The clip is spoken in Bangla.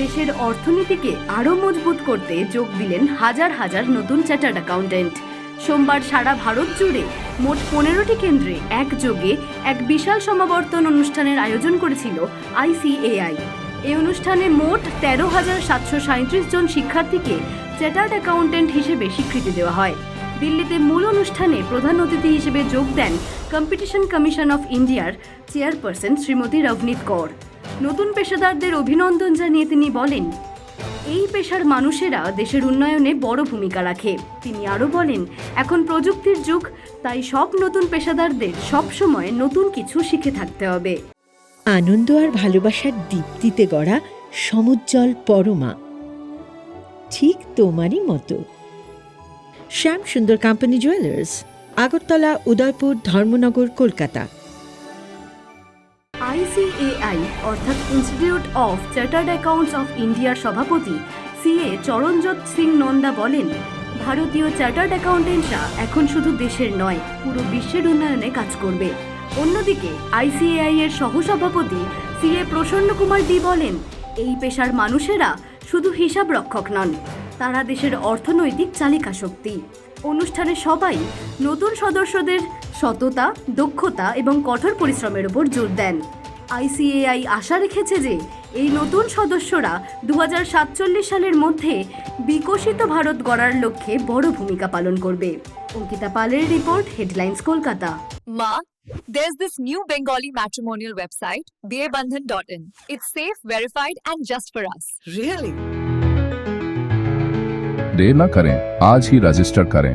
দেশের অর্থনীতিকে আরও মজবুত করতে যোগ দিলেন হাজার হাজার নতুন চার্টার্ড অ্যাকাউন্ট্যান্ট। সোমবার সারা ভারত জুড়ে মোট পনেরোটি কেন্দ্রে একযোগে এক বিশাল সমাবর্তন অনুষ্ঠানের আয়োজন করেছিল আইসিএআই এই অনুষ্ঠানে মোট তেরো হাজার সাতশো সাঁত্রিশ জন শিক্ষার্থীকে চার্টার্ড অ্যাকাউন্ট্যান্ট হিসেবে স্বীকৃতি দেওয়া হয়। দিল্লিতে মূল অনুষ্ঠানে প্রধান অতিথি হিসেবে যোগ দেন কম্পিটিশন কমিশন অফ ইন্ডিয়ার চেয়ারপারসন শ্রীমতী রভনীত কৌর। নতুন পেশাদারদের অভিনন্দন জানিয়ে তিনি বলেন এই পেশার মানুষেরা দেশের উন্নয়নে বড় ভূমিকা রাখে। তিনি আরও বলেন এখন প্রযুক্তির যুগ তাই সব নতুন পেশাদারদের সবসময় নতুন কিছু শিখে থাকতে হবে। আনন্দ আর ভালোবাসার দীপ্তিতে গড়া সমুজ্জ্বল পরমা। ঠিক তোমারই মতো। Shyam Sundar company jewellers Agartala Udaipur Dharmanagar Kolkata. ICAI অর্থাৎ institute of chartered accountants of ইন্ডিয়ার সভাপতি সিএ চরণজোৎ সিং নন্দা বলেন, ভারতীয় চার্টার্ড অ্যাকাউন্টেন্টরা এখন শুধু দেশের নয়, পুরো বিশ্বের উন্নয়নে কাজ করবে। অন্যদিকে আইসিএআই এর সহসভাপতি সিএ প্রসন্ন কুমার ডি বলেন, এই পেশার মানুষেরা শুধু হিসাব রক্ষক নন, তারা দেশের অর্থনৈতিক চালিকা শক্তি। অনুষ্ঠানে সবাই নতুন সদস্যদের সততা, দক্ষতা এবং কঠোর পরিশ্রমের উপর জোর দেন। আইসিএআই আশা রেখেছে যে এই নতুন সদস্যরা দু সালের মধ্যে বিকশিত ভারত গড়ার লক্ষ্যে বড় ভূমিকা পালন করবে অঙ্কিতা পালের report headlines Kolkata Ma, there's this new Bengali matrimonial website, bearbandhan.in. It's safe, verified, and just for us. Really? देर न करें आज ही रजिस्टर करें